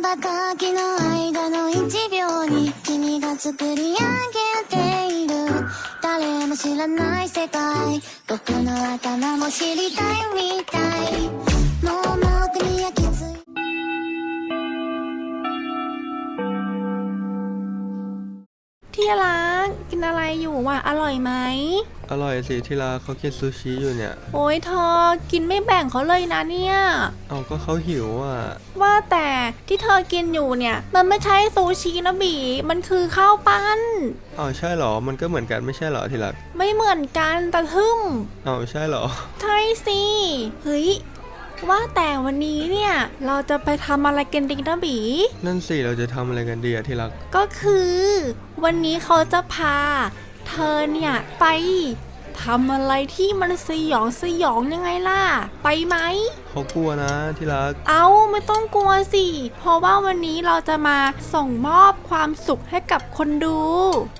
ばかきの間の一秒に君が作り上げている誰も知らない世界僕の頭も知りたいみたいもうもう手に焼き付い ที่รักกิน ー อะไรอยู่วะอร่อยไหมอร่อยสิที่รักเขากินซูชิอยู่เนี่ย โอ้ยเธอกินไม่แบ่งเขาเลยนะเนี่ยเอาก็เขาหิวอะ ว่าแต่ที่เธอกินอยู่เนี่ย มันไม่ใช่ซูชินะบีมันคือข้าวปั้นเอาใช่เหรอ มันก็เหมือนกันไม่ใช่เหรอที่รักไม่เหมือนกันแต่ทึมเอาใช่เหรอ ใช่สิเฮ้ย ว่าแต่วันนี้เนี่ย เราจะไปทำอะไรกันดีนะบี นั่นสิเราจะทำอะไรกันดีอะที่รัก ก็คือ วันนี้เขาจะพา เธอเนี่ยไป ทำอะไรที่มันสยองสยองยังไงล่ะ ไปไหม เขากลัวนะที่รัก เอาไม่ต้องกลัวสิ เพราะว่าวันนี้เราจะมาส่งมอบความสุขให้กับคนดู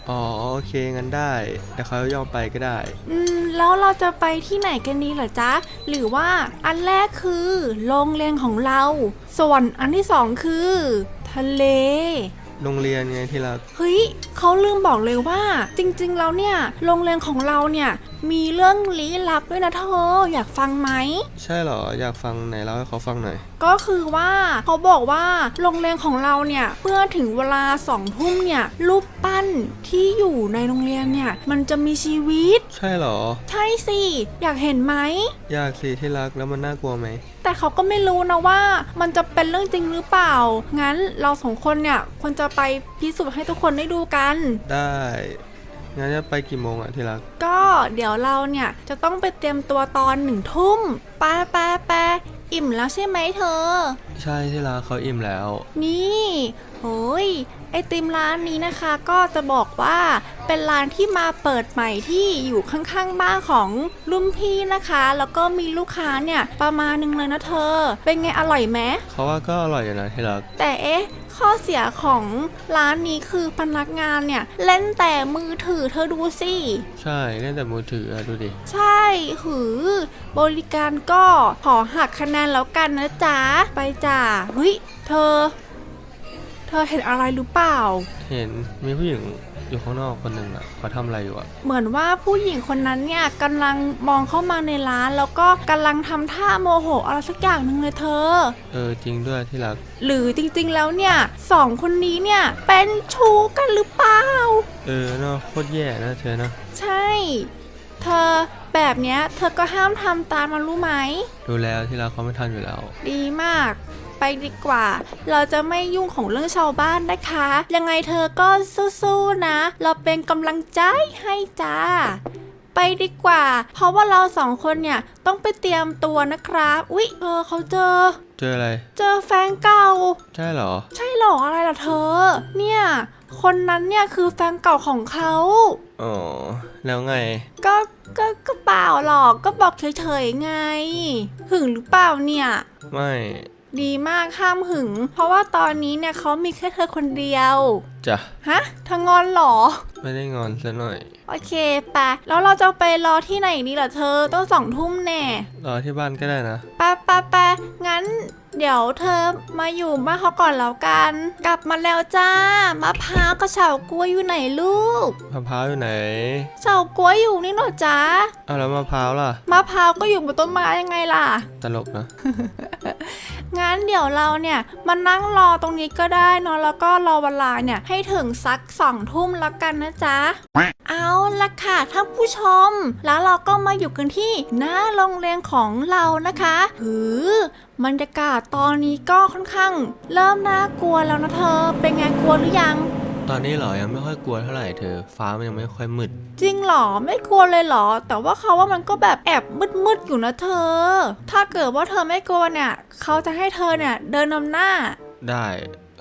อ๋อโอเคงั้นได้ แต่เขายอมไปก็ได้ อืม แล้วเราจะไปที่ไหนกันดีเหรอจ๊ะ หรือว่าอันแรกคือโรงเรียนของเรา ส่วนอันที่สองคือ ทะเล โรงเรียนไงที่รัก เฮ้ยเขาลืมบอกเลยว่า จริงๆแล้วเนี่ยโรงเรียนของเราเนี่ย มีเรื่องลี้ลับด้วยนะเธอ อยากฟังไหม ใช่เหรอ อยากฟังไหนเล่าให้เขาฟังหน่อย ก็คือว่าเขาบอกว่าโรงเรียนของเราเนี่ยเมื่อถึงเวลาสองทุ่มเนี่ยรูปปั้นที่อยู่ในโรงเรียนเนี่ยมันจะมีชีวิต ใช่เหรอ ใช่สิ อยากเห็นไหม อยากสิที่รักแล้วมันน่ากลัวไหม แต่เขาก็ไม่รู้นะว่ามันจะเป็นเรื่องจริงหรือเปล่า งั้นเราสองคนเนี่ยควรจะไปพิสูจน์ให้ทุกคนได้ดูกัน ได้ งั้นจะไปกี่โมงอะที่รัก ก็เดี๋ยวเราเนี่ยจะต้องไปเตรียมตัวตอนหนึ่งทุ่มไปไปไปอิ่มแล้วใช่ไหมเธอ ใช่ที่รักเขาอิ่มแล้ว นี่โอ้ยไอติมร้านนี้นะคะก็จะบอกว่าเป็นร้านที่มาเปิดใหม่ที่อยู่ข้างๆบ้านของรุ่นพี่นะคะ แล้วก็มีลูกค้าเนี่ยประมาณนึงเลยนะเธอ เป็นไงอร่อยไหมเขาว่าก็อร่อยอยู่นะที่รัก แต่เอ๊ะ ข้อเสียของร้านนี้คือพนักงานเนี่ย เล่นแต่มือถือเธอดูสิ ใช่เล่นแต่มือถืออะดูดิ ใช่หือบริการก็ขอหักคะแนนแล้วกันนะจ๊ะ ไปจ้าเฮ้ยเธอ เธอเห็นอะไรหรือเปล่า เห็นมีผู้หญิง อยู่ข้างนอกคนหนึ่งอะเขาทำอะไรอยู่อะเหมือนว่าผู้หญิงคนนั้นเนี่ยกำลังมองเข้ามาในร้าน แล้วก็กำลังทำท่าโมโหอะไรสักอย่างหนึ่งเลยเธอ เออจริงด้วยที่รักหรือจริงๆแล้วเนี่ยสองคนนี้เนี่ยเป็นชู้กันหรือเปล่า เออเนาะโคตรแย่นะเธอนะใช่ เธอแบบเนี้ยเธอก็ห้ามทำตามมันรู้ไหมดูแล้วที่รักเขาไม่ทันอยู่แล้ว ดีมาก ไปดีกว่า เราจะไม่ยุ่งของเรื่องชาวบ้านนะคะ ยังไงเธอก็สู้ๆนะ เราเป็นกำลังใจให้จ้า ไปดีกว่า เพราะว่าเราสองคนเนี่ยต้องไปเตรียมตัวนะครับอุ๊ยเออเขาเจอ เจออะไร เจอแฟนเก่า ใช่เหรอ ใช่หรออะไรล่ะเธอ เนี่ย คนนั้นเนี่ยคือแฟนเก่าของเขา อ๋อ แล้วไง ก็ก็ก็เปล่าหรอกก็บอกเฉยๆไง หึงหรือเปล่าเนี่ย ไม่ ดีมากห้ามหึง เพราะว่าตอนนี้เนี่ยเขามีแค่เธอคนเดียว จ้ะฮะเธองอนเหรอ ไม่ได้งอนซะหน่อย โอเคไปะแล้วเราจะไปรอที่ไหนดีล่ะเธอต้องสองทุ่มแน่รอที่บ้านก็ได้นะ ไปะปะปะงั้น เดี๋ยวเธอมาอยู่บ้านเขาก่อนแล้วกัน กลับมาแล้วจ้ามะพร้าวกับเฉากล้วยอยู่ไหนลูกมะพร้าวอยู่ไหน เฉากล้วยอยู่นี่เหรอจ๊ะเอาแล้วมะพร้าวล่ะ มะพร้าวก็อยู่บนต้นไม้ยังไงล่ะ ตลกนะ งั้นเดี๋ยวเราเนี่ยมานั่งรอตรงนี้ก็ได้เนอะแล้วก็รอเวลาเนี่ยให้ถึงสักสองทุ่มแล้วกันนะจ๊ะ เอาละค่ะท่านผู้ชม แล้วเราก็มาอยู่กันที่หน้าโรงเรียนของเรานะคะหือบรรยากาศตอนนี้ก็ค่อนข้าง เริ่มน่ากลัวแล้วนะเธอ เป็นไงกลัวหรือยังตอนนี้เหรอยังไม่ค่อยกลัวเท่าไหร่เธอ ฟ้ามันยังไม่ค่อยมืด จริงเหรอไม่กลัวเลยเหรอ แต่ว่าเขาว่ามันก็แบบแอบมืดๆอยู่นะเธอ ถ้าเกิดว่าเธอไม่กลัวเนี่ย เขาจะให้เธอเนี่ยเดินนำหน้า ได้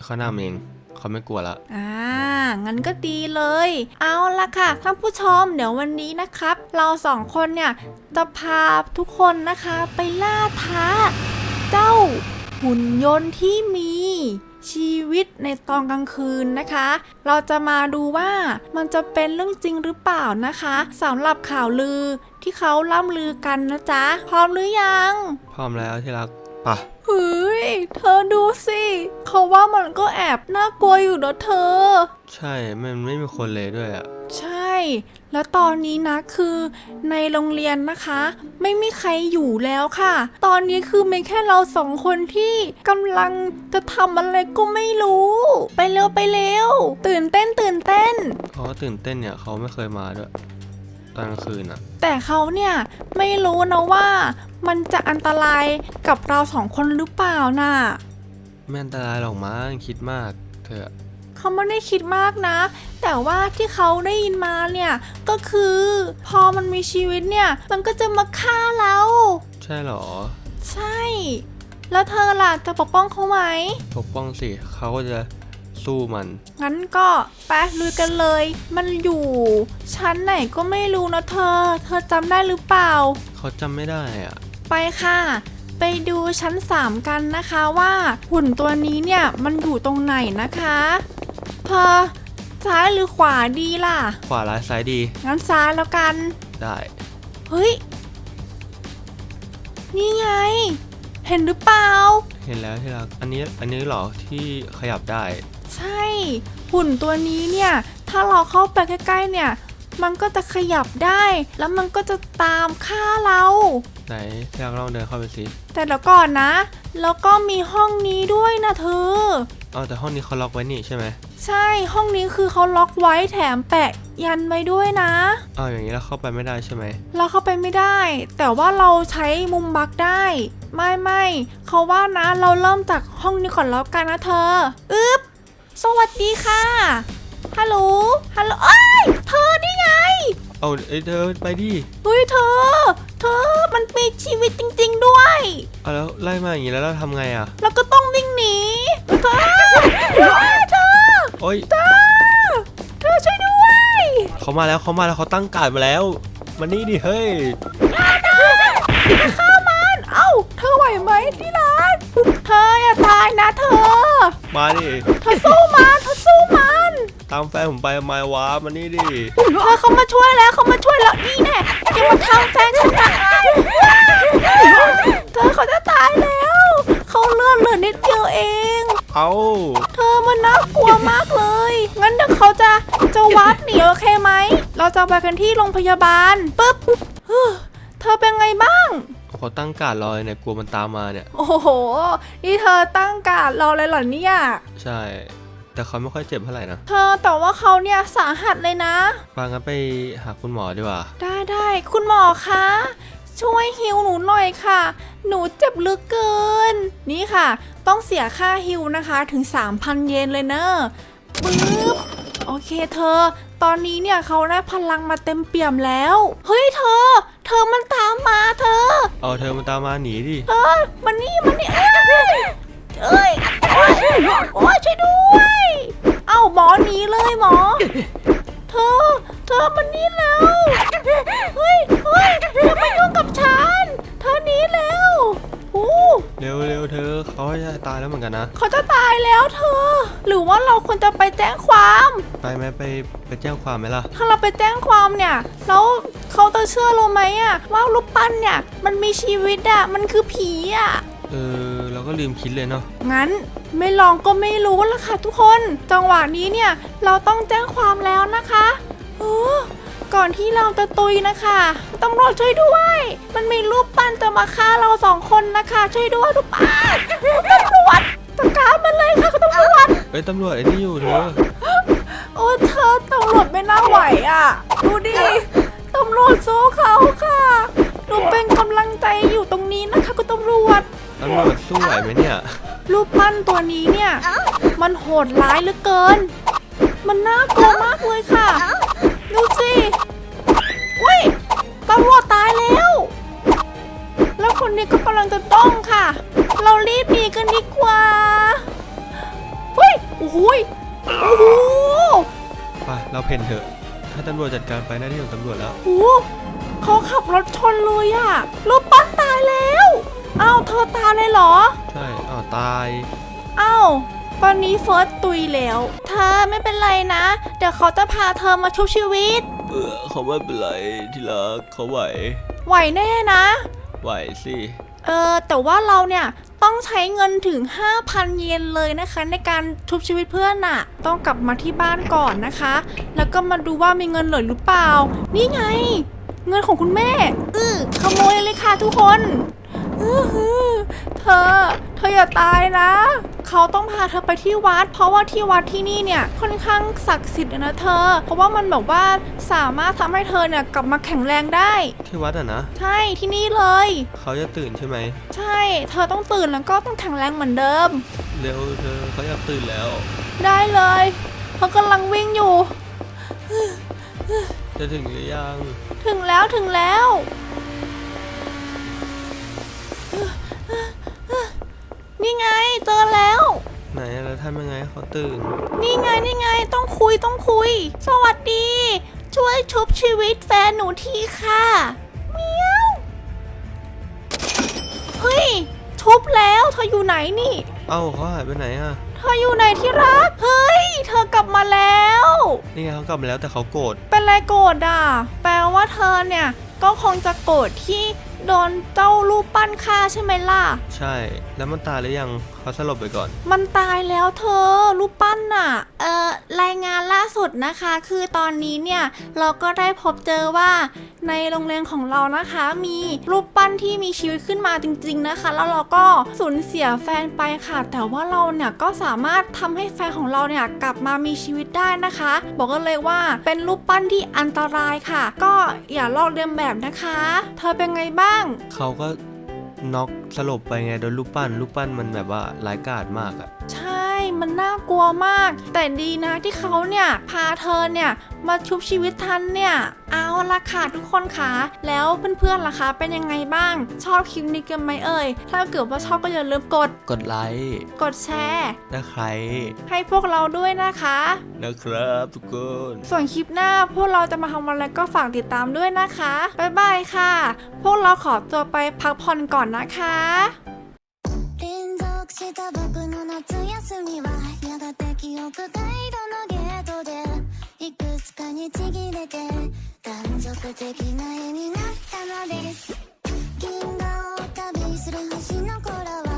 เขานำเอง เขาไม่กลัวละอ่า งั้นก็ดีเลย เอาละค่ะท่านผู้ชมเดี๋ยววันนี้นะครับ เราสองคนเนี่ยจะพาทุกคนนะคะไปล่าท้า เจ้าหุ่นยนต์ที่มีชีวิตในตอนกลางคืนนะคะ เราจะมาดูว่ามันจะเป็นเรื่องจริงหรือเปล่านะคะสำหรับข่าวลือที่เขาล่ำลือกันนะจ๊ะ พร้อมหรือยัง พร้อมแล้วที่รัก ปะเฮ้ย เธอดูสิเขเขาว่ามันก็แอบน่ากลัวอยู่นะเธอ ใช่มันไม่มีคนเลยด้วยอะใช่ แล้วตอนนี้นะคือในโรงเรียนนะคะ ไม่มีใครอยู่แล้วค่ะ ตอนนี้คือมีแค่เราสองคนที่กำลังจะทำอะไรก็ไม่รู้ ไปเร็วไปเร็วตื่นเต้นตื่นเต้นเขาก็ตื่นเต้นเนี่ยเขาไม่เคยมาด้วย ตอนกลางคืนอะแต่เขาเนี่ยไม่รู้นะว่ามันจะอันตรายกับเราสองคนหรือเปล่าน่ะไม่อันตรายหรอกมั้งคิดมากเธอเขาไม่ได้คิดมากนะ แต่ว่าที่เขาได้ยินมาเนี่ยก็คือพอมันมีชีวิตเนี่ยมันก็จะมาฆ่าเรา ใช่เหรอ ใช่ แล้วเธอล่ะจะปกป้องเขาไหมปกป้องสิเขาก็จะ สู้มัน งั้นก็ไปลุยกันเลย มันอยู่ชั้นไหนก็ไม่รู้นะเธอ เธอจำได้หรือเปล่า เขาจำไม่ได้อะ ไปค่ะ ไปดูชั้น 3 กันนะคะว่าหุ่นตัวนี้เนี่ยมันอยู่ตรงไหนนะคะ เธอซ้ายหรือขวาดีล่ะ ขวาร้ายซ้ายดี งั้นซ้ายแล้วกัน ได้ เฮ้ย นี่ไง เห็นหรือเปล่า เห็นแล้วที่รักอันนี้อันนี้เหรอที่ขยับได้ ใช่ หุ่นตัวนี้เนี่ย ถ้าเราเข้าไปใกล้ๆเนี่ย มันก็จะขยับได้ แล้วมันก็จะตามฆ่าเรา ไหนที่รักลองเดินเข้าไปสิแต่เดี๋ยวก่อนนะ แล้วก็มีห้องนี้ด้วยนะเธอ เอาแต่ห้องนี้เขาล็อกไว้นี่ใช่ไหมใช่ห้องนี้คือเขาล็อกไว้แถมแปะยันไว้ด้วยนะ เอาอย่างนี้แล้วเข้าไปไม่ได้ใช่ไหมเราเข้าไปไม่ได้ แต่ว่าเราใช้มุมบักได้ ไม่ไม่เขาว่านะเราเริ่มจากห้องนี้ก่อนแล้วกันนะเธอ อึ๊บ สวัสดีค่ะ ฮัลโหล ฮัลโหลเอ้ยเธอนี่ไง เอาเอ้ยเธอไปดิเฮ้ยเธอ เธอมันมีชีวิตจริง ๆ ด้วย เอาแล้วไล่มาอย่างนี้แล้วเราทำไงอะ แล้วก็ต้องวิ่งหนี เธอเฮ้ยเธอ โอ้ยเธอเธอช่วยด้วย เขามาแล้วเขามาแล้วเขาตั้งการดมาแล้วมานี่ดิเฮ้ยฆ่ามัน เอ้า เธอไหวไหมที่รักเธออย่าตายนะเธอ มาดิเธอสู้มันเธอสู้มันตามแฟนผมไปมาวามานี่ดิเธอเขามาช่วยแล้วเขามาช่วยแล้วนี่แน่อย่ามาทำแฟนฉันนะเธอเขาจะตายแล้วเขาเลือดเหลือนิดเดียวเองเอาเธอมันน่ากลัวมากเลย งั้นเดี๋ยวเขาจะจะวัดหนีโอเคไหม เราจะไปกันที่โรงพยาบาลปึ๊บฮึ่มเธอเป็นไงบ้าง เขาตั้งการดรอเลยเนี่ยกลัวมันตามมาเนี่ย โอ้โห นี่เธอตั้งการดรอเลยเหรอเนี่ย ใช่ แต่เขาไม่ค่อยเจ็บเท่าไหร่นะ เธอแต่ว่าเขาเนี่ยสาหัสเลยนะ ปางั้นไปหาคุณหมอดีกว่า ได้ได้คุณหมอคะ ช่วยฮิวหนูหน่อยค่ะ หนูเจ็บเหลือเกิน นี่ค่ะ ต้องเสียค่าฮิวนะคะถึง 3,000 เยนเลยเนอะปึ๊บ โอเคเธอ ตอนนี้เนี่ยเขาได้พลังมาเต็มเปี่ยมแล้ว เฮ้ยเธอ เธอมันตามมาเธอ เอาเธอมันตามมาหนีดิเธอมันนี่มันนี่เอ้ยเอ้ยโอ้ยโอ้ยช่วยด้วย เอ้าหมอหนีเลยหมอ เธอ เธอมันนี่แล้ว เฮ้ยเฮ้ยอย่ามายุ่งกับฉัน เธอหนีแล้วโอ้เร็วเร็วเธอเขาจะตายแล้วเหมือนกันนะ เขาจะตายแล้วเธอ หรือว่าเราควรจะไปแจ้งความ ไปไหมไปไปแจ้งความไหมล่ะ ถ้าเราไปแจ้งความเนี่ยแล้วเขาจะเชื่อเราไหมอะว่ารูปปั้นเนี่ยมันมีชีวิตอะมันคือผีอะเออเราก็ลืมคิดเลยเนาะงั้นไม่ลองก็ไม่รู้ละค่ะทุกคน จังหวะนี้เนี่ยเราต้องแจ้งความแล้วนะคะเออก่อนที่เราจะตุยนะคะตำรวจช่วยด้วย มันมีรูปปั้นจะมาฆ่าเราสองคนนะคะ ช่วยด้วยรูปปั้นคุณตำรวจจัดการมันเลยค่ะคุณตำรวจเอ้ยตำรวจไอ้นี่อยู่เธอ โอ้เธอตำรวจ ไม่น่าไหวอะ ดูดิ ตำรวจสู้เขาค่ะ หนูเป็นกำลังใจอยู่ตรงนี้นะคะคุณตำรวจ ตำรวจสู้ไหวไหมเนี่ยรูปปั้นตัวนี้เนี่ย มันโหดร้ายเหลือเกิน มันน่ากลัวมากเลยค่ะ ดูสิอุ้ยตำรวจตายแล้ว แล้วคนนี้ก็กำลังจะต้องค่ะ เรารีบหนีกันดีกว่าเฮ้ยโอ้โหยโอ้โห ไปเราเพ่นเถอะ ให้ตำรวจจัดการไปหน้าที่ของตำรวจแล้ว โอ้โหเขาขับรถชนเลยอะรูปปั้นตายแล้วอ้าวเธอตายเลยเหรอ ใช่อ้าวตายอ้าว ตอนนี้เฟิร์สตุยแล้ว เธอไม่เป็นไรนะ เดี๋ยวเขาจะพาเธอมาชุบชีวิต เออเขาไม่เป็นไรที่รักเขาไหว ไหวแน่นะ ไหวสิ เออแต่ว่าเราเนี่ย ต้องใช้เงินถึง 5,000 เยนเลยนะคะ ในการทุบชีวิตเพื่อนน่ะต้องกลับมาที่บ้านก่อนนะคะ แล้วก็มาดูว่ามีเงินเหลือหรือเปล่า นี่ไง เงินของคุณแม่อือขโมยเลยค่ะทุกคนเออเธอ เธออย่าตายนะ เขาต้องพาเธอไปที่วัด เพราะว่าที่วัดที่นี่เนี่ยค่อนข้างศักดิ์สิทธิ์นะเธอ เพราะว่ามันแบบว่าสามารถทำให้เธอเนี่ยกลับมาแข็งแรงได้ ที่วัดอะนะ ใช่ที่นี่เลย เขาจะตื่นใช่ไหม ใช่ เธอต้องตื่นแล้วก็ต้องแข็งแรงเหมือนเดิม เร็วเธอเขาอยากตื่นแล้ว ได้เลยเขากำลังวิ่งอยู่ จะถึงหรือยัง ถึงแล้วถึงแล้วนี่ไงเจอแล้ว ไหนอะแล้วทำยังไงให้เขาตื่น นี่ไงนี่ไงต้องคุยต้องคุย สวัสดี ช่วยชุบชีวิตแฟนหนูทีค่ะเมียวเฮ้ยชุบแล้วเธออยู่ไหนนี่ เอ้าเขาหายไปไหนอะ เธออยู่ไหนที่รัก เฮ้ย เธอกลับมาแล้ว นี่ไงเขากลับมาแล้วแต่เขาโกรธเป็นไรโกรธอะ แปลว่าเธอเนี่ยก็คงจะโกรธที่ โดนเจ้ารูปปั้นฆ่าใช่ไหมล่ะ ใช่ แล้วมันตายหรือยังเขาสลบไปก่อน มันตายแล้วเธอรูปปั้นน่ะ เอ่อรายงานล่าสุดนะคะ คือตอนนี้เนี่ยเราก็ได้พบเจอว่า ในโรงเรียนของเรานะคะ มีรูปปั้นที่มีชีวิตขึ้นมาจริง ๆนะคะ แล้วเราก็สูญเสียแฟนไปค่ะ แต่ว่าเราเนี่ยก็สามารถทำให้แฟนของเราเนี่ยกลับมามีชีวิตได้นะคะ บอกกันเลยว่าเป็นรูปปั้นที่อันตรายค่ะ ก็อย่าลอกเลียนแบบนะคะ เธอเป็นไงบ้าง เขาก็น็อกสลบไปไงโดนลูกปั้นลูกปั้นมันแบบว่าร้ายกาจมากอะ มันน่ากลัวมาก แต่ดีนะที่เขาเนี่ยพาเธอเนี่ยมาชุบชีวิตทันเนี่ย เอาละค่ะทุกคนคะแล้วเพื่อนๆล่ะคะ เป็นยังไงบ้าง ชอบคลิปนี้กันไหมเอ่ย ถ้าเกิดว่าชอบก็อย่าลืมกด กดไลค์ กดแชร์ นะใคร ให้พวกเราด้วยนะคะ นะครับทุกคน ส่วนคลิปหน้าพวกเราจะมาทำอะไรก็ฝากติดตามด้วยนะคะ บ๊ายบายค่ะ พวกเราขอตัวไปพักผ่อนก่อนนะคะ にはやがて記憶街道のゲートでいくつかにちぎれて断続的な絵になったのです。銀河を旅する星の頃は